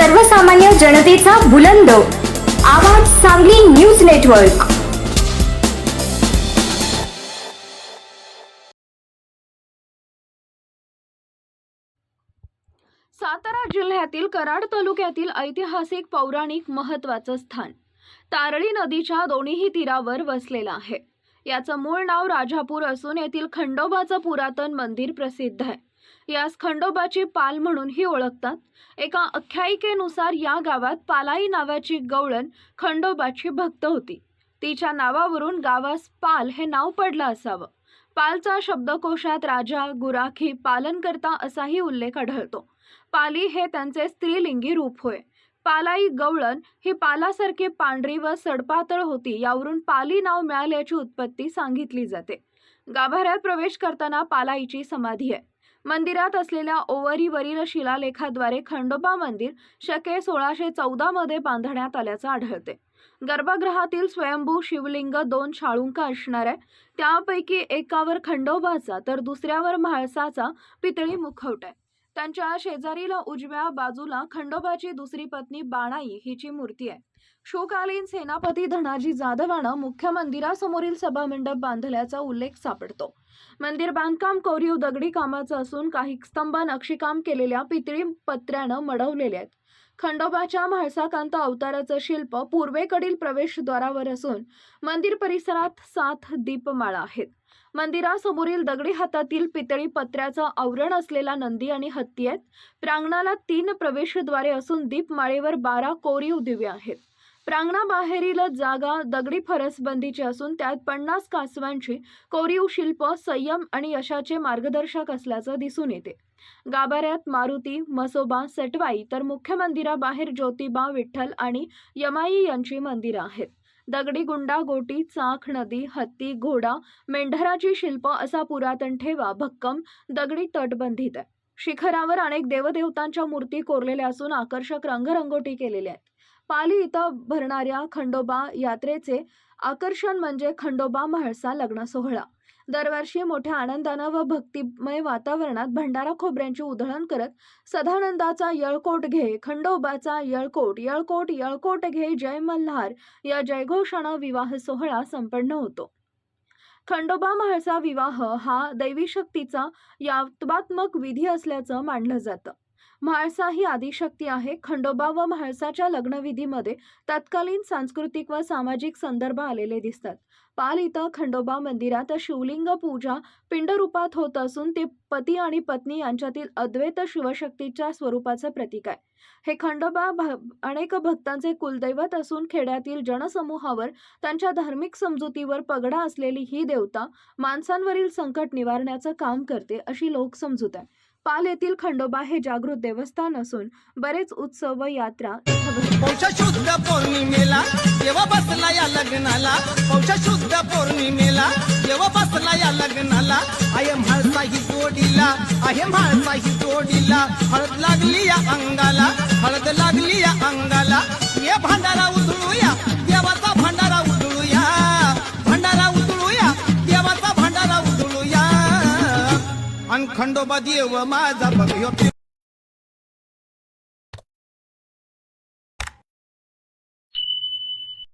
सर्वसामान्य जनतेचा बुलंद. आवाज सांगली न्यूज नेटवर्क. सातारा जिल्ह्यातील कराड तालुक्यातील ऐतिहासिक पौराणिक महत्वाचं स्थान. तारळी नदीच्या दोन्ही तीरावर वसलेलं आहे. याचं मूळ नाव राजापूर असून येथील खंडोबाचं पुरातन मंदिर प्रसिद्ध आहे. यास खंडोबाची पाल म्हणूनही ओळखतात. एका आख्यायिकेनुसार या गावात पालाई नावाची गवळण खंडोबाची भक्त होती. तिच्या नावावरून गावास पाल हे नाव पडलं असावं. पालचा शब्दकोशात राजा गुराखी पालनकर्ता असाही उल्लेख आढळतो. पाली हे त्यांचे स्त्रीलिंगी रूप होय. पालाई गवळण ही पालासारखी पांढरी व सडपातळ होती यावरून पाली नाव मिळाल्याची उत्पत्ती सांगितली जाते. गाभाऱ्यात प्रवेश करताना पालाईची समाधी आहे. मंदिरात असलेल्या ओवरीवरील शिलालेखाद्वारे खंडोबा मंदिर शके सोळाशे चौदा मध्ये बांधण्यात आल्याचं आढळते. गर्भगृहातील स्वयंभू शिवलिंग दोन शाळुंका असणार आहे त्यापैकी एकावर खंडोबाचा तर दुसऱ्यावर म्हाळसाचा पितळी मुखवट आहे. त्यांच्या शेजारीला उजव्या बाजूला खंडोबाची दुसरी पत्नी बाणाई हिची मूर्ती आहे. शोकालीन सेनापती धनाजी जाधवानं मुख्य मंदिरासमोरील सभामंडप बांधल्याचा उल्लेख सापडतो. मंदिर बांधकाम कोरीव दगडी कामाचं असून काही स्तंभ नक्षीकाम केलेल्या पितळी पत्र्यानं मडवलेले आहेत. खंडोबाच्या म्हाळसाकांत अवताराचं शिल्प पूर्वेकडील प्रवेशद्वारावर असून मंदिर परिसरात सात दीपमाळा आहेत. मंदिरासमोरील दगडी हातातील पितळी पत्र्याचं आवरण असलेला नंदी आणि हत्ती आहेत. प्रांगणाला तीन प्रवेशद्वारे असून दीपमाळेवर बारा कोरीव दिवे आहेत. प्रांगणाबाहेरील जागा दगडी फरसबंदीची असून त्यात पन्नास कासवांची कोरीव शिल्प संयम आणि यशाचे मार्गदर्शक असल्याचं दिसून येते. गाभाऱ्यात मारुती मसोबा सटवाई तर मुख्य मंदिराबाहेर ज्योतिबा विठ्ठल आणि यमाई यांची मंदिरं आहेत. दगडी गुंडा गोटी चाख नदी हत्ती घोडा मेंढराची शिल्प असा पुरातन ठेवा भक्कम दगडी तटबंधित आहे. शिखरावर अनेक देवदेवतांच्या मूर्ती कोरलेल्या असून आकर्षक रंगरंगोटी केलेल्या आहेत. पाली इथं भरणाऱ्या खंडोबा यात्रेचे आकर्षण म्हणजे खंडोबा म्हाळसा लग्न सोहळा दरवर्षी मोठ्या आनंदानं व भक्तिमय वातावरणात भंडारा खोबऱ्यांची उधळण करत सदानंदाचा यळकोट घे खंडोबाचा यळकोट यळकोट यळकोट घे जय मल्हार या जयघोषानं विवाह सोहळा संपन्न होतो. खंडोबा महाळचा विवाह हा दैवी शक्तीचा यात्मात्मक विधी असल्याचं मानलं जातं. म्हाळसा ही आदिशक्ती आहे. खंडोबा व म्हाळसाच्या लग्नविधीमध्ये तत्कालीन सांस्कृतिक व सामाजिक संदर्भ आलेले दिसतात. पाल इथं खंडोबा मंदिरात शिवलिंग पूजा पिंडरूपात होत असून ते पती आणि पत्नी यांच्यातील अद्वैत शिवशक्तीच्या स्वरूपाचं प्रतीक आहे. हे खंडोबा अनेक भक्तांचे कुलदैवत असून खेड्यातील जनसमूहावर त्यांच्या धार्मिक समजुतीवर पगडा असलेली ही देवता माणसांवरील संकट निवारण्याचं काम करते अशी लोकसमजूत आहे. पाल येथील खंडोबा हे जागृत देवस्थान असून बरेच उत्सव व यात्रा शुद्ध पौर्णिमेला देवा बसला या लग्नाला. पौष शुद्ध पौर्णिमेला देवा बसला या लग्नाला. आहे म्हाळसा ही जोडीला आहे म्हाळसा ही जोडीला. हळद लागली या अंगाला हळद लागली या अंगाला. खंडोबा देव माझा बघ